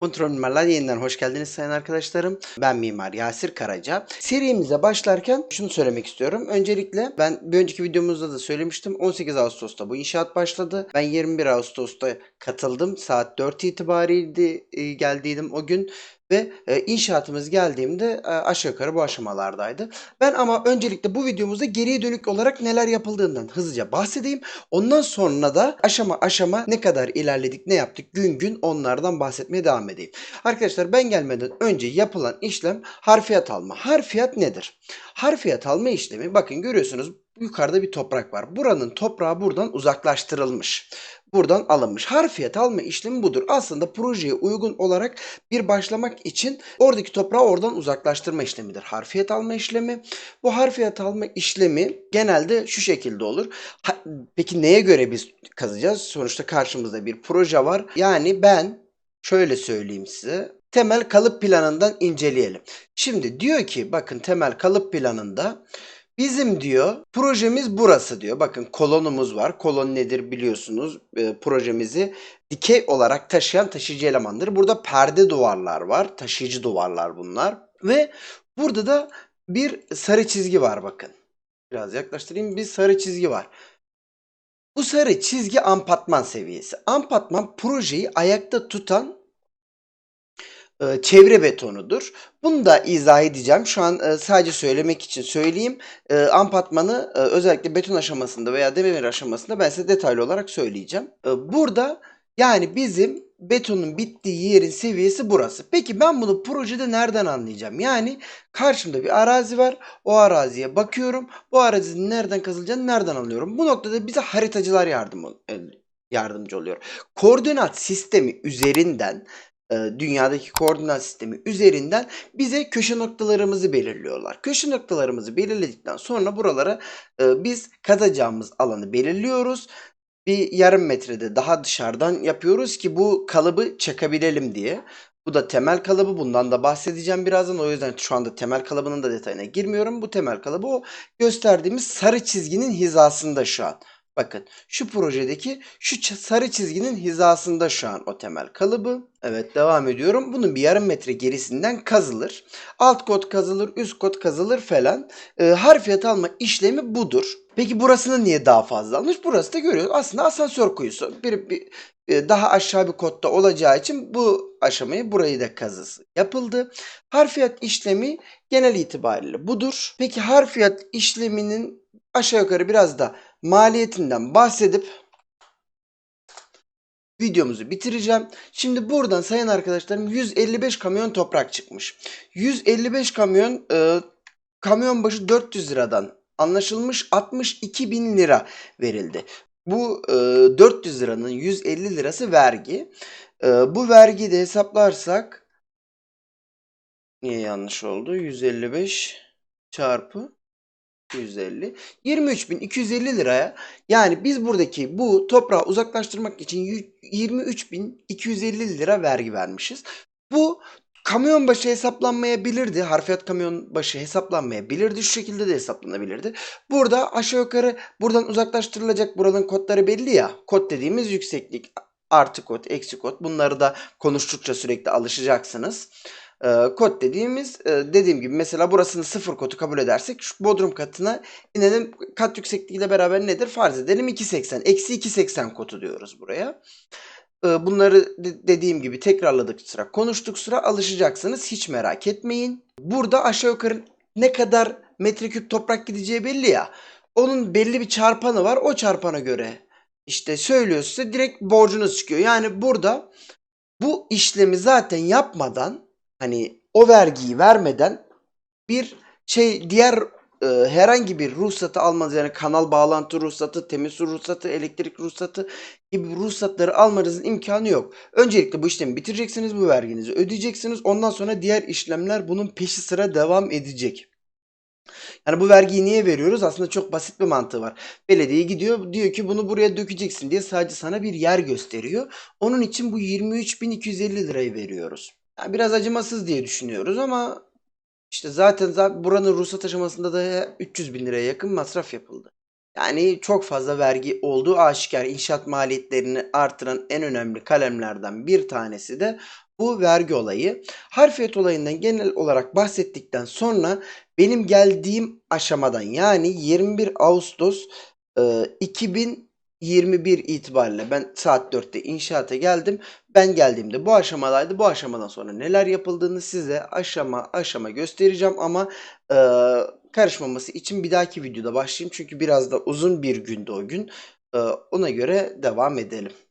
Kontrol Mimarlar yeniden hoş geldiniz sayın arkadaşlarım. Ben Mimar Yasir Karaca. Serimize başlarken şunu söylemek istiyorum. Öncelikle ben bir önceki videomuzda da söylemiştim. 18 Ağustos'ta bu inşaat başladı. Ben 21 Ağustos'ta katıldım. Saat 4 itibariyle e, geldiydim o gün. Ve e, inşaatımız geldiğimde e, aşağı yukarı bu aşamalardaydı. Ben ama öncelikle bu videomuzda geriye dönük olarak neler yapıldığından hızlıca bahsedeyim. Ondan sonra da aşama aşama ne kadar ilerledik, ne yaptık gün gün onlardan bahsetmeye devam edeyim. Arkadaşlar ben gelmeden önce yapılan işlem harfiyat alma. Harfiyat nedir? Harfiyat alma işlemi bakın görüyorsunuz yukarıda bir toprak var. Buranın toprağı buradan uzaklaştırılmış. Buradan alınmış. Harfiyat alma işlemi budur. Aslında projeye uygun olarak bir başlamak için oradaki toprağı oradan uzaklaştırma işlemidir. Harfiyat alma işlemi. Bu harfiyat alma işlemi genelde şu şekilde olur. Peki neye göre biz kazacağız? Sonuçta karşımızda bir proje var. Yani ben şöyle söyleyeyim size. Temel kalıp planından inceleyelim. Şimdi diyor ki bakın temel kalıp planında Bizim diyor projemiz burası diyor. Bakın kolonumuz var. Kolon nedir biliyorsunuz. E, projemizi dikey olarak taşıyan taşıyıcı elemandır. Burada perde duvarlar var. Taşıyıcı duvarlar bunlar. Ve burada da bir sarı çizgi var bakın. Biraz yaklaştırayım. Bir sarı çizgi var. Bu sarı çizgi ampatman seviyesi. Ampatman projeyi ayakta tutan çevre betonudur. Bunu da izah edeceğim. Şu an e, sadece söylemek için söyleyeyim. E, ampatmanı e, özellikle beton aşamasında veya demir aşamasında ben size detaylı olarak söyleyeceğim. E, burada yani bizim betonun bittiği yerin seviyesi burası. Peki ben bunu projede nereden anlayacağım? Yani karşımda bir arazi var. O araziye bakıyorum. Bu arazinin nereden kazılacağını nereden anlıyorum? Bu noktada bize haritacılar yardım e, yardımcı oluyor. Koordinat sistemi üzerinden e, dünyadaki koordinat sistemi üzerinden bize köşe noktalarımızı belirliyorlar. Köşe noktalarımızı belirledikten sonra buralara e, biz kazacağımız alanı belirliyoruz. Bir yarım metrede daha dışarıdan yapıyoruz ki bu kalıbı çakabilelim diye. Bu da temel kalıbı. Bundan da bahsedeceğim birazdan. O yüzden şu anda temel kalıbının da detayına girmiyorum. Bu temel kalıbı o gösterdiğimiz sarı çizginin hizasında şu an. Bakın şu projedeki şu sarı çizginin hizasında şu an o temel kalıbı. Evet devam ediyorum. Bunun bir yarım metre gerisinden kazılır. Alt kod kazılır, üst kod kazılır falan. Ee, harfiyat alma işlemi budur. Peki burasını niye daha fazla almış? Burası da görüyoruz. Aslında asansör kuyusu. Bir, bir e, daha aşağı bir kodda olacağı için bu aşamayı burayı da kazısı yapıldı. Harfiyat işlemi genel itibariyle budur. Peki harfiyat işleminin aşağı yukarı biraz da maliyetinden bahsedip videomuzu bitireceğim. Şimdi buradan sayın arkadaşlarım 155 kamyon toprak çıkmış. 155 kamyon e, kamyon başı 400 liradan anlaşılmış 62 bin lira verildi. Bu e, 400 liranın 150 lirası vergi. E, bu vergiyi de hesaplarsak niye yanlış oldu? 155 çarpı 250. 23.250 liraya yani biz buradaki bu toprağı uzaklaştırmak için yü- 23.250 lira vergi vermişiz. Bu kamyon başı hesaplanmayabilirdi. Harfiyat kamyon başı hesaplanmayabilirdi. Şu şekilde de hesaplanabilirdi. Burada aşağı yukarı buradan uzaklaştırılacak buranın kodları belli ya. Kod dediğimiz yükseklik artı kod, eksi kod. Bunları da konuştukça sürekli alışacaksınız. Ee, kod dediğimiz e, dediğim gibi mesela burasını sıfır kodu kabul edersek şu bodrum katına inelim kat yüksekliğiyle beraber nedir? Farz edelim 280. Eksi 280 kodu diyoruz buraya. Ee, bunları de- dediğim gibi tekrarladık sıra konuştuk sıra alışacaksınız hiç merak etmeyin. Burada aşağı yukarı ne kadar metreküp toprak gideceği belli ya. Onun belli bir çarpanı var. O çarpana göre işte söylüyor direkt borcunuz çıkıyor. Yani burada bu işlemi zaten yapmadan hani o vergiyi vermeden bir şey diğer e, herhangi bir ruhsatı almanız yani kanal bağlantı ruhsatı, temiz su ruhsatı, elektrik ruhsatı gibi ruhsatları almanızın imkanı yok. Öncelikle bu işlemi bitireceksiniz, bu verginizi ödeyeceksiniz. Ondan sonra diğer işlemler bunun peşi sıra devam edecek. Yani bu vergiyi niye veriyoruz? Aslında çok basit bir mantığı var. Belediye gidiyor diyor ki bunu buraya dökeceksin diye sadece sana bir yer gösteriyor. Onun için bu 23.250 lirayı veriyoruz. Yani biraz acımasız diye düşünüyoruz ama işte zaten, zaten buranın ruhsat aşamasında da 300 bin liraya yakın masraf yapıldı. Yani çok fazla vergi olduğu aşikar. İnşaat maliyetlerini artıran en önemli kalemlerden bir tanesi de bu vergi olayı. Harfiyat olayından genel olarak bahsettikten sonra benim geldiğim aşamadan yani 21 Ağustos e, 2021 itibariyle ben saat 4'te inşaata geldim. Ben geldiğimde bu aşamadaydı. Bu aşamadan sonra neler yapıldığını size aşama aşama göstereceğim ama e, karışmaması için bir dahaki videoda başlayayım. Çünkü biraz da uzun bir gündü o gün. E, ona göre devam edelim.